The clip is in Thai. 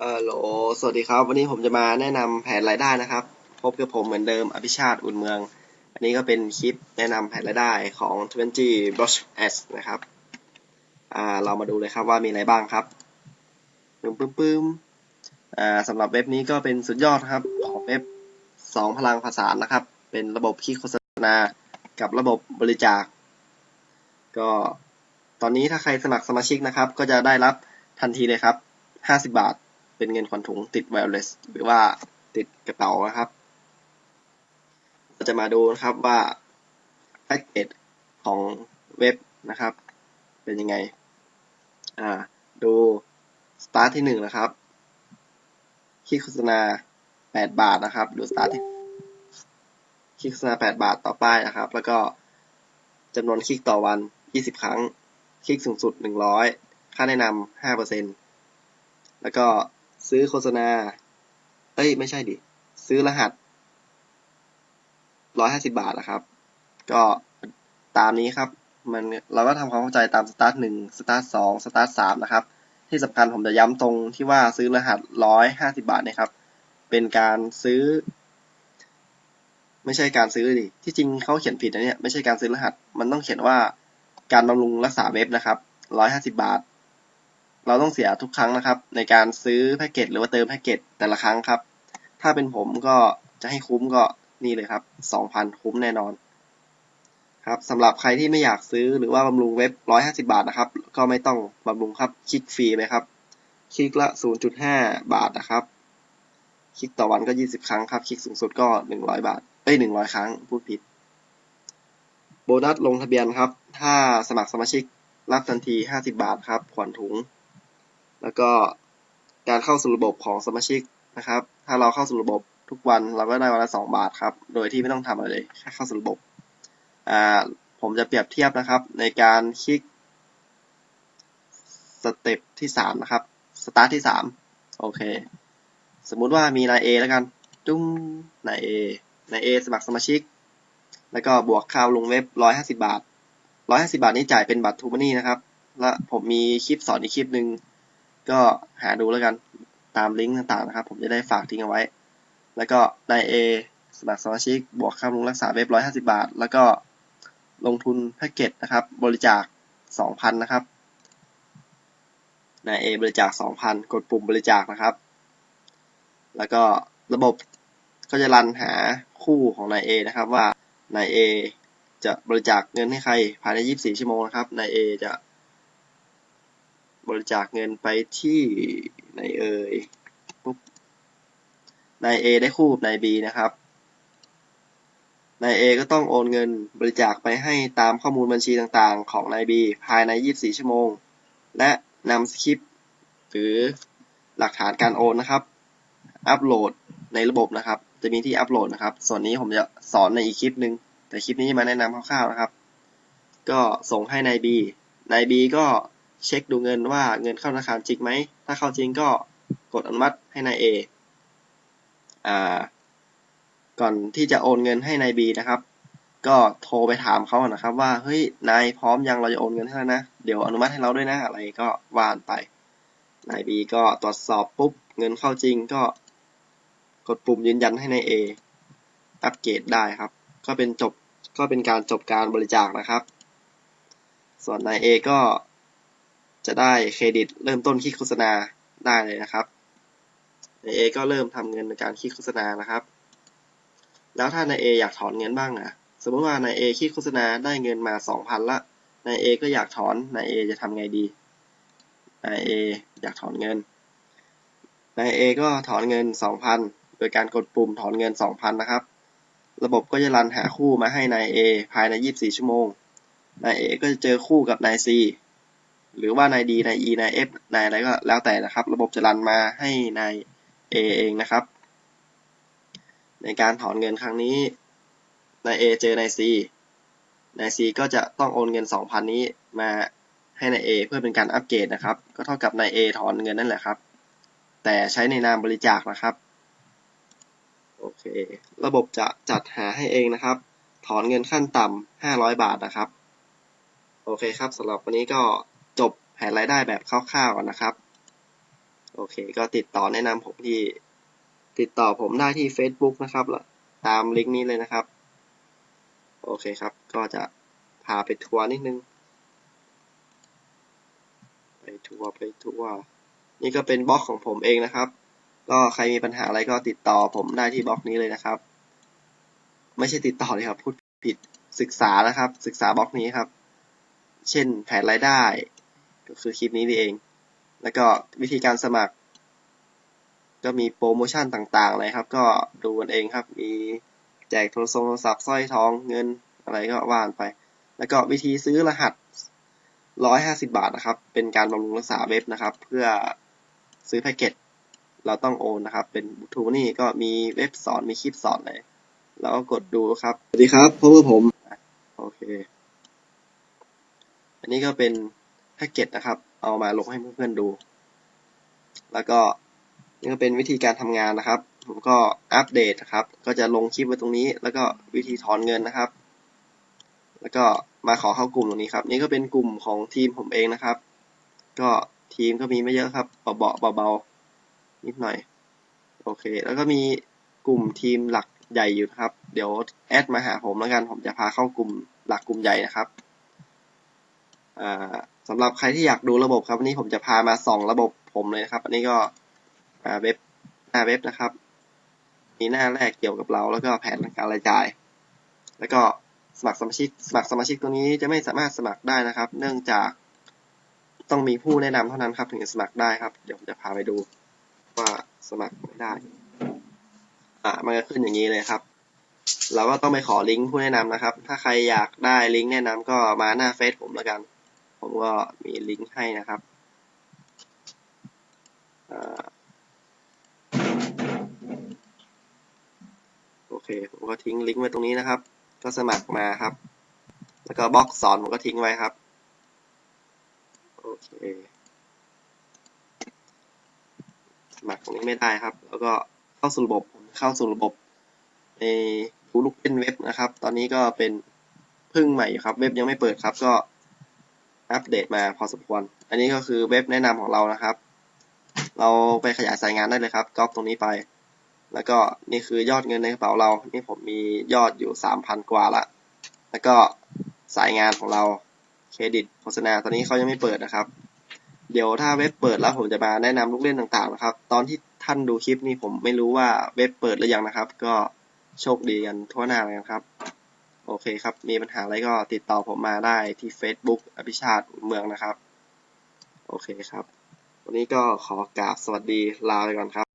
เออโหล สวัสดีครับ วันนี้ผมจะมาแนะนำแผนรายได้นะครับ พบกับผมเหมือนเดิม อภิชาติ อุ่นเมือง อันนี้ก็เป็นคลิปแนะนำแผนรายได้ของ20 Brush S นะครับ อ่า เรามาดูเลยครับว่ามีอะไรบ้างครับปึ้มปึ้มปึ้มอ่าสำหรับเว็บนี้ก็เป็นสุดยอดครับ ของเว็บสองพลังภาษานนะครับ เป็นระบบคีย์โฆษณา กับระบบบริจาค ก็ตอนนี้ถ้าใครสมัครสมาชิกนะครับ ก็จะได้รับทันทีเลยครับ 50 บาท เป็นเงินขวัญถุงติด wireless หรือว่าติดกระเป๋านะครับเราจะมาดูนะครับว่าแพ็กเกจของเว็บนะครับ เป็นยังไง อ่า ดูสตาร์ทที่หนึ่งนะครับคลิกโฆษณา 8 บาทนะครับ ดูสตาร์ทที่คลิกโฆษณา 8 บาทต่อป้ายนะครับ แล้วก็จำนวนคลิกต่อวัน 20 ครั้ง คลิกสูงสุด 100 ค่าแนะนำ5%แล้วก็ ซื้อโฆษณา เอ้ย ไม่ใช่ดิ ซื้อรหัส150บาทนะครับ ก็ตามนี้ครับ มันเราก็ทำความเข้าใจตามสตาร์ทหนึ่งสตาร์ทสองสตาร์ทสามนะครับ ที่สำคัญผมจะย้ำตรงที่ว่าซื้อรหัส150บาทนะครับ เป็นการซื้อ ไม่ใช่การซื้อดิ ที่จริงเขาเขียนผิดนะเนี่ย ไม่ใช่การซื้อรหัส มันต้องเขียนว่าการบำรุงรักษาเว็บนะครับ150บาท เราต้องเสียทุกครั้งนะครับ ในการซื้อแพ็กเกจหรือว่าเติมแพ็กเกจแต่ละครั้งครับ ถ้าเป็นผมก็จะให้คุ้มก็นี่เลยครับ 2,000 คุ้มแน่นอนครับสำหรับใครที่ไม่อยากซื้อหรือว่าบำรุงเว็บ 150 บาทนะครับ ก็ไม่ต้องบำรุงครับ คลิกฟรีไปครับ คลิกละ 0.5 บาทนะครับ คลิกต่อวันก็ 20 ครั้งครับ คลิกสูงสุดก็ 100 บาท เอ้ย 100 ครั้ง พูดผิด โบนัสลงทะเบียนครับ ถ้าสมัครสมาชิกรับทันที 50 บาทครับขวัญถุง แล้วก็การเข้าสู่ระบบของสมาชิกนะครับ ถ้าเราเข้าสู่ระบบทุกวันเราก็ได้วันละ2บาทครับ โดยที่ไม่ต้องทำอะไรเลยแค่เข้าสู่ระบบ อ่า ผมจะเปรียบเทียบนะครับ ในการคลิกสเต็ปที่3นะครับ สตาร์ทที่3โอเค สมมุติว่ามีนาย A แล้วกัน จุ้มนาย A นาย A สมัครสมาชิก แล้วก็บวกค่าลงเว็บ150บาท150บาทนี้จ่ายเป็นบัตรทูมานี่นะครับ และผมมีคลิปสอนอีกคลิปหนึ่ง ก็หาดูแล้วกันตามลิงก์ต่างๆนะครับ ผมจะได้ฝากทิ้งเอาไว้ แล้วก็นาย A สมัครสมาชิกบวกค่าลงรักษาเว็บ150บาท แล้วก็ลงทุนแพ็กเกจนะครับ บริจาค2,000นะครับนาย A บริจาค2,000กดปุ่มบริจาคนะครับ แล้วก็ระบบก็จะรันหาคู่ของนาย A นะครับว่านาย A จะบริจาคเงินให้ใครภายใน 24 ชั่วโมงนะครับนาย A จะ บริจาคเงินไปที่นายเอ่ยปุ๊บนาย A ได้คู่กับนาย B นะครับนาย A ก็ต้องโอนเงินบริจาคไปให้ตามข้อมูลบัญชีต่างๆ ของนาย B ภายใน 24 ชั่วโมง และนำสคริปต์หรือหลักฐานการโอนนะครับ อัปโหลดในระบบนะครับ จะมีที่อัปโหลดนะครับ ส่วนนี้ผมจะสอนในอีกคลิปหนึ่งแต่คลิปนี้มาแนะนำคร่าวๆนะครับ ก็ส่งให้นาย B นาย B ก็ เช็คดูเงินว่าเงินเข้าธนาคารจริงไหม ถ้าเข้าจริงก็กดอนุมัติให้นาย A อ่า ก่อนที่จะโอนเงินให้นาย B นะครับ ก็โทรไปถามเขานะครับ ว่า เฮ้ย นายพร้อมยังเราจะโอนเงินให้แล้วนะ เดี๋ยวอนุมัติให้เราด้วยนะอะไรก็ว่านไป นาย B ก็ตรวจสอบปุ๊บ เงินเข้าจริงก็ กดปุ่มยืนยันให้นาย A อัปเกรดได้ครับ ก็เป็นจบ ก็เป็นการจบการบริจาคนะครับ ส่วนนาย A ก็ จะได้เครดิตเริ่มต้นคลิกโฆษณาได้เลยนะครับนาย A ก็เริ่มทำเงินในการคลิกโฆษณานะครับ แล้วถ้านาย A อยากถอนเงินบ้างนะสมมติว่านาย A คลิกโฆษณาได้เงินมา2,000ละนาย A ก็อยากถอนนาย A จะทำไงดีนาย A อยากถอนเงินนาย A ก็ถอนเงิน2,000โดยการกดปุ่มถอนเงิน2,000นะครับ ระบบก็จะรันหาคู่มาให้นาย A ภายใน24ชั่วโมงนาย A ก็จะเจอคู่กับนาย C หรือว่านาย D นาย E นาย F นายอะไรก็แล้วแต่นะครับ ระบบจะรันมาให้นาย A เองนะครับ ในการถอนเงินครั้งนี้นาย A เจอนาย C นาย C ก็จะต้องโอนเงิน 2,000 นี้มาให้นาย A เพื่อเป็นการอัปเกรดนะครับ ก็เท่ากับนาย A ถอนเงินนั่นแหละครับ แต่ใช้ในนามบริจาคนะครับ โอเค ระบบจะจัดหาให้เองนะครับ ถอนเงินขั้นต่ำ500 บาทนะครับ โอเคครับสำหรับวันนี้ก็ จบแผนรายได้แบบคร่าวๆก่อนนะครับ โอเค ก็ติดต่อแนะนำผมที่ติดต่อผมได้ที่ Facebook นะครับแล้วตามลิงก์นี้เลยนะครับ โอเคครับ ก็จะพาไปทัวร์นิดนึง ไปทัวร์ไปทัวร์นี่ก็เป็นบล็อกของผมเองนะครับ ก็ใครมีปัญหาอะไรก็ติดต่อผมได้ที่บล็อกนี้เลยนะครับ ไม่ใช่ติดต่อเลยครับ พูดผิดศึกษานะครับ ศึกษาบล็อกนี้ครับ เช่นแผนรายได้ ก็คือคลิปนี้นี่เอง แล้วก็วิธีการสมัคร ก็มีโปรโมชั่นต่างๆเลยครับ ก็ดูกันเองครับ มีแจกโทรศัพท์โทรศัพท์สร้อยทองเงินอะไรก็ว่านไป แล้วก็วิธีซื้อรหัส 150 บาทนะครับ เป็นการบำรุงรักษาเว็บนะครับ เพื่อซื้อแพ็กเกจเราต้องโอนนะครับ เป็นทูนี่ก็มีเว็บสอนมีคลิปสอนเลยแล้วก็กดดูครับ สวัสดีครับพบกับผมอะโอเค อันนี้ก็เป็น แพ็กเกจนะครับ เอามาลงให้เพื่อนๆดู แล้วก็นี่ก็เป็นวิธีการทำงานนะครับ ผมก็อัปเดตนะครับ ก็จะลงคลิปไว้ตรงนี้ แล้วก็วิธีถอนเงินนะครับ แล้วก็มาขอเข้ากลุ่มตรงนี้ครับ นี่ก็เป็นกลุ่มของทีมผมเองนะครับ ก็ทีมก็มีไม่เยอะครับเบาๆเบาๆนิดหน่อย โอเค แล้วก็มีกลุ่มทีมหลักใหญ่อยู่นะครับ เดี๋ยวแอดมาหาผมแล้วกัน ผมจะพาเข้ากลุ่มหลักกลุ่มใหญ่นะครับ สำหรับใครที่อยากดูระบบครับวันนี้ผมจะพามาส่องระบบผมเลยนะครับ อันนี้ก็เว็บหน้าเว็บนะครับ มีหน้าแรกเกี่ยวกับเรา แล้วก็แผนการรายจ่าย แล้วก็สมัครสมาชิกสมัครสมาชิกตัวนี้จะไม่สามารถสมัครได้นะครับ เนื่องจากต้องมีผู้แนะนำเท่านั้นครับถึงจะสมัครได้ครับ เดี๋ยวผมจะพาไปดูว่าสมัครไม่ได้ อ่ามันก็ขึ้นอย่างนี้เลยครับ เราก็ต้องไปขอลิงก์ผู้แนะนำนะครับ ถ้าใครอยากได้ลิงก์แนะนำก็มาหน้าเฟซผมแล้วกัน ผมก็มีลิงก์ให้นะครับอโอเค ผมก็ทิ้งลิงก์ไว้ตรงนี้นะครับ ก็สมัครมาครับ แล้วก็บล็อกสอนผมก็ทิ้งไว้ครับ โอเคสมัครตรงนี้ไม่ได้ครับ แล้วก็เข้าสู่ระบบเข้าสู่ระบบในผู้ลูกเล่นเว็บนะครับ ตอนนี้ก็เป็นเพึ่งใหม่อยู่ครับ เว็บยังไม่เปิดครับก็ อัปเดตมาพอสมควร อันนี้ก็คือเว็บแนะนำของเรานะครับ เราไปขยายสายงานได้เลยครับก๊อปตรงนี้ไป แล้วก็นี่คือยอดเงินในกระเป๋าเรา นี่ผมมียอดอยู่สามพันกว่าละ แล้วก็สายงานของเราเครดิตโฆษณาตอนนี้เขายังไม่เปิดนะครับ เดี๋ยวถ้าเว็บเปิดแล้วผมจะมาแนะนำลูกเล่นต่างๆนะครับ ตอนที่ท่านดูคลิปนี้ผมไม่รู้ว่าเว็บเปิดหรือยังนะครับ ก็โชคดีกันทั่วหน้าเลยนะครับ โอเคครับ มีปัญหาอะไรก็ติดต่อผมมาได้ที่ Facebook อภิชาติเมืองนะครับ โอเคครับ วันนี้ก็ขอกราบสวัสดีลาไปก่อนครับ